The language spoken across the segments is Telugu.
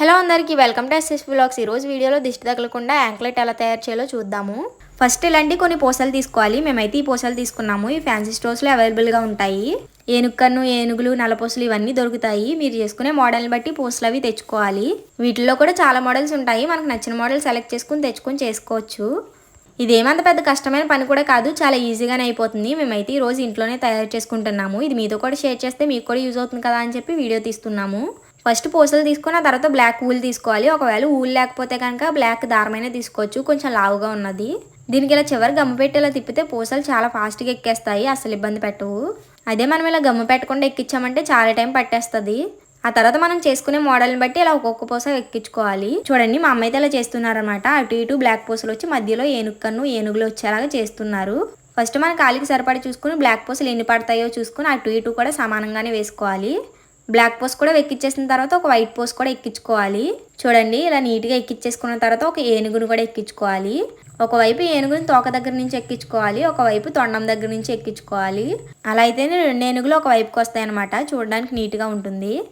హలో అందరికీ వెల్కమ్ టు ఎస్ఎస్ బ్లాగ్స్ ఈరోజు వీడియోలో దిష్టి తగలకుండా యాంక్లెట్ ఎలా తయారు చేయాలో చూద్దాము. ఫస్ట్ ఇలాంటి కొన్ని పూసలు తీసుకోవాలి. మేమైతే ఈ పూసలు తీసుకున్నాము. ఈ ఫ్యాన్సీ స్టోర్స్లో అవైలబుల్గా ఉంటాయి. ఏనుక్కను ఏనుగులు నలపూసలు ఇవన్నీ దొరుకుతాయి. మీరు చేసుకునే మోడల్ని బట్టి పూసలు అవి తెచ్చుకోవాలి. వీటిల్లో కూడా చాలా మోడల్స్ ఉంటాయి. మనకు నచ్చిన మోడల్ సెలెక్ట్ చేసుకుని తెచ్చుకొని చేసుకోవచ్చు. ఇదేమంత పెద్ద కష్టమైన పని కూడా కాదు. చాలా ఈజీగానే అయిపోతుంది. మేమైతే ఈ రోజు ఇంట్లోనే తయారు చేసుకుంటున్నాము. ఇది మీతో కూడా షేర్ చేస్తే మీకు కూడా యూజ్ అవుతుంది కదా అని చెప్పి వీడియో తీస్తున్నాము. ఫస్ట్ పూసలు తీసుకుని ఆ తర్వాత బ్లాక్ ఊల్ తీసుకోవాలి. ఒకవేళ ఊల్ లేకపోతే కనుక బ్లాక్ దారమైనా తీసుకోవచ్చు. కొంచెం లావుగా ఉన్నది. దీనికి ఇలా చివరి గమ్మ పెట్టేలా తిప్పితే పూసలు చాలా ఫాస్ట్గా ఎక్కేస్తాయి. అసలు ఇబ్బంది పెట్టవు. అదే మనం ఇలా గమ్మ పెట్టకుండా ఎక్కించామంటే చాలా టైం పట్టేస్తుంది. ఆ తర్వాత మనం చేసుకునే మోడల్ని బట్టి ఇలా ఒక్కొక్క పూస ఎక్కించుకోవాలి. చూడండి మా అమ్మ అయితే ఇలా చేస్తున్నారనమాట అటు ఇటు బ్లాక్ పూసలు వచ్చి మధ్యలో ఏనుగు కన్ను ఏనుగులు వచ్చేలాగా చేస్తున్నారు. ఫస్ట్ మన కాలికి సరిపడి చూసుకుని బ్లాక్ పూసలు ఎన్ని పడతాయో చూసుకుని అటు ఇటు కూడా సమానంగానే వేసుకోవాలి. బ్లాక్ పోస్ కూడా ఎక్కించేసిన తర్వాత ఒక వైట్ పోస్ కూడా ఎక్కించుకోవాలి. చూడండి ఇలా నీట్గా ఎక్కించేసుకున్న తర్వాత ఒక ఏనుగును కూడా ఎక్కించుకోవాలి. ఒకవైపు ఏనుగుని తోక దగ్గర నుంచి ఎక్కించుకోవాలి ఒకవైపు తొండం దగ్గర నుంచి ఎక్కించుకోవాలి. అలా అయితేనే రెండు ఏనుగులు ఒక వైపుకి వస్తాయి చూడడానికి నీట్గా ఉంటుంది.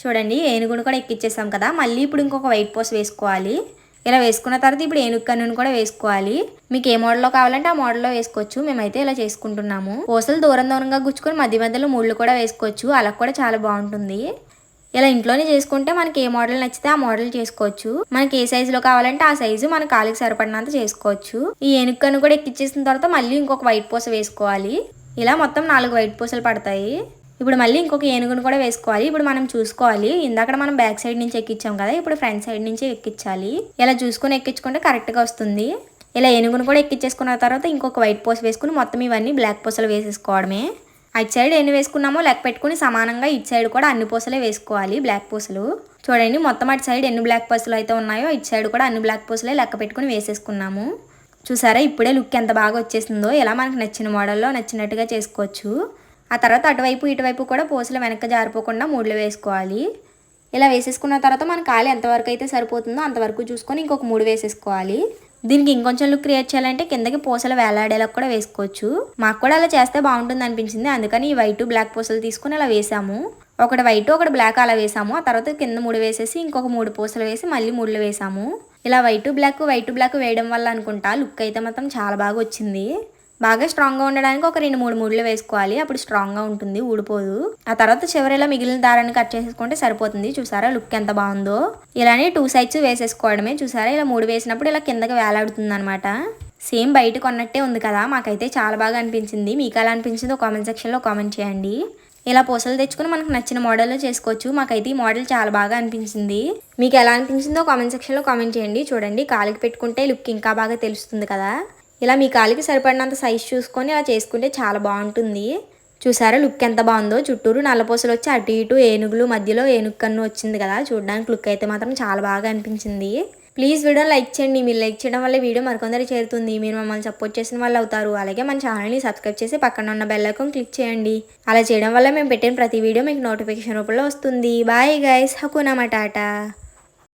చూడండి ఏనుగును కూడా ఎక్కించేసాం కదా. మళ్ళీ ఇప్పుడు ఇంకొక వైట్ పోస్ వేసుకోవాలి. ఇలా వేసుకున్న తర్వాత ఇప్పుడు ఏనుగు కన్నును కూడా వేసుకోవాలి. మీకు ఏ మోడల్లో కావాలంటే ఆ మోడల్లో వేసుకోవచ్చు. మేమైతే ఇలా చేసుకుంటున్నాము. పూసలు దూరం దూరంగా గుచ్చుకొని మధ్య మధ్యలో ముళ్ళు కూడా వేసుకోవచ్చు. అలా కూడా చాలా బాగుంటుంది. ఇలా ఇంట్లోనే చేసుకుంటే మనకి ఏ మోడల్ నచ్చితే ఆ మోడల్ చేసుకోవచ్చు. మనకి ఏ సైజులో కావాలంటే ఆ సైజు మన కాలికి సరిపడినంత చేసుకోవచ్చు. ఈ ఏనుగు కన్ను కూడా ఎక్కిచ్చేసిన తర్వాత మళ్ళీ ఇంకొక వైట్ పూస వేసుకోవాలి. ఇలా మొత్తం నాలుగు వైట్ పూసలు పడతాయి. ఇప్పుడు మళ్ళీ ఇంకొక ఏనుగును కూడా వేసుకోవాలి. ఇప్పుడు మనం చూసుకోవాలి. ఇందాక మనం బ్యాక్ సైడ్ నుంచి ఎక్కించాం కదా ఇప్పుడు ఫ్రంట్ సైడ్ నుంచి ఎక్కించాలి. ఇలా చూసుకొని ఎక్కించుకుంటే కరెక్ట్గా వస్తుంది. ఇలా ఏనుగును కూడా ఎక్కించేసుకున్న తర్వాత ఇంకొక వైట్ పోస్ వేసుకుని మొత్తం ఇవన్నీ బ్లాక్ పూసలు వేసేసుకోవడమే. అటు సైడ్ ఎన్ని వేసుకున్నామో లెక్క పెట్టుకుని సమానంగా ఇటు సైడ్ కూడా అన్ని పూసలే వేసుకోవాలి బ్లాక్ పూసలు. చూడండి మొత్తం అటు సైడ్ ఎన్ని బ్లాక్ పూసలు అయితే ఉన్నాయో ఇటు సైడ్ కూడా అన్ని బ్లాక్ పూసలే లెక్క పెట్టుకుని వేసేసుకున్నాము. చూసారా ఇప్పుడే లుక్ ఎంత బాగా వచ్చేసిందో. ఇలా మనకు నచ్చిన మోడల్లో నచ్చినట్టుగా చేసుకోవచ్చు. ఆ తర్వాత అటువైపు ఇటువైపు కూడా పూసలు వెనక్కి జారిపోకుండా మూడులు వేసుకోవాలి. ఇలా వేసేసుకున్న తర్వాత మన కాలు ఎంతవరకు అయితే సరిపోతుందో అంతవరకు చూసుకొని ఇంకొక మూడు వేసేసుకోవాలి. దీనికి ఇంకొంచెం లుక్ క్రియేట్ చేయాలంటే కిందకి పూసలు వేలాడేలా కూడా వేసుకోవచ్చు. మాకు కూడా అలా చేస్తే బాగుంటుంది అనిపించింది. అందుకని ఈ వైట్ బ్లాక్ పూసలు తీసుకుని అలా వేసాము. ఒకటి వైట్ ఒకటి బ్లాక్ అలా వేసాము. ఆ తర్వాత కింద మూడు వేసేసి ఇంకొక మూడు పూసలు వేసి మళ్ళీ మూడులు వేసాము. ఇలా వైట్ బ్లాక్ వైట్ బ్లాక్ వేయడం వల్ల అనుకుంటా లుక్ అయితే మాత్రం చాలా బాగా వచ్చింది. బాగా స్ట్రాంగ్గా ఉండడానికి ఒక రెండు మూడు ముళ్ళు వేసుకోవాలి. అప్పుడు స్ట్రాంగ్గా ఉంటుంది ఊడిపోదు. ఆ తర్వాత చివరిలో మిగిలిన దారాన్ని కట్ చేసేసుకుంటే సరిపోతుంది. చూసారా? లుక్ ఎంత బాగుందో. ఇలానే టూ సైడ్స్ వేసేసుకోవడమే. చూసారా? ఇలా మూడు వేసినప్పుడు ఇలా కిందకి వేలాడుతుంది అనమాట సేమ్ బయట కొన్నట్టే ఉంది కదా. మాకైతే చాలా బాగా అనిపించింది. మీకు ఎలా అనిపించిందో కామెంట్ సెక్షన్లో కామెంట్ చేయండి. ఇలా పూసలు తెచ్చుకుని మనకు నచ్చిన మోడల్లో చేసుకోవచ్చు. మాకైతే ఈ మోడల్ చాలా బాగా అనిపించింది. మీకు ఎలా అనిపించిందో కామెంట్ సెక్షన్లో కామెంట్ చేయండి. చూడండి. కాలికి పెట్టుకుంటే లుక్ ఇంకా బాగా తెలుస్తుంది కదా. ఇలా మీ కాలికి సరిపడినంత సైజ్ చూసుకొని ఇలా చేసుకుంటే చాలా బాగుంటుంది. చూసారా? లుక్ ఎంత బాగుందో. చుట్టూరు నల్లపూసలు వచ్చి అటు ఇటు ఏనుగులు మధ్యలో ఏనుగు కన్ను వచ్చింది కదా. చూడడానికి లుక్ అయితే మాత్రం చాలా బాగా అనిపించింది. ప్లీజ్ వీడియో లైక్ చేయండి. మీరు లైక్ చేయడం వల్ల వీడియో మరికొందరు చేరుతుంది. మీరు మమ్మల్ని సపోర్ట్ చేసిన వాళ్ళు అవుతారు. అలాగే మన ఛానల్ని సబ్స్క్రైబ్ చేసి పక్కన ఉన్న బెల్ ఐకాన్ క్లిక్ చేయండి. అలా చేయడం వల్ల మేము పెట్టిన ప్రతి వీడియో మీకు నోటిఫికేషన్ రూపంలో వస్తుంది. Bye guys హకునా matata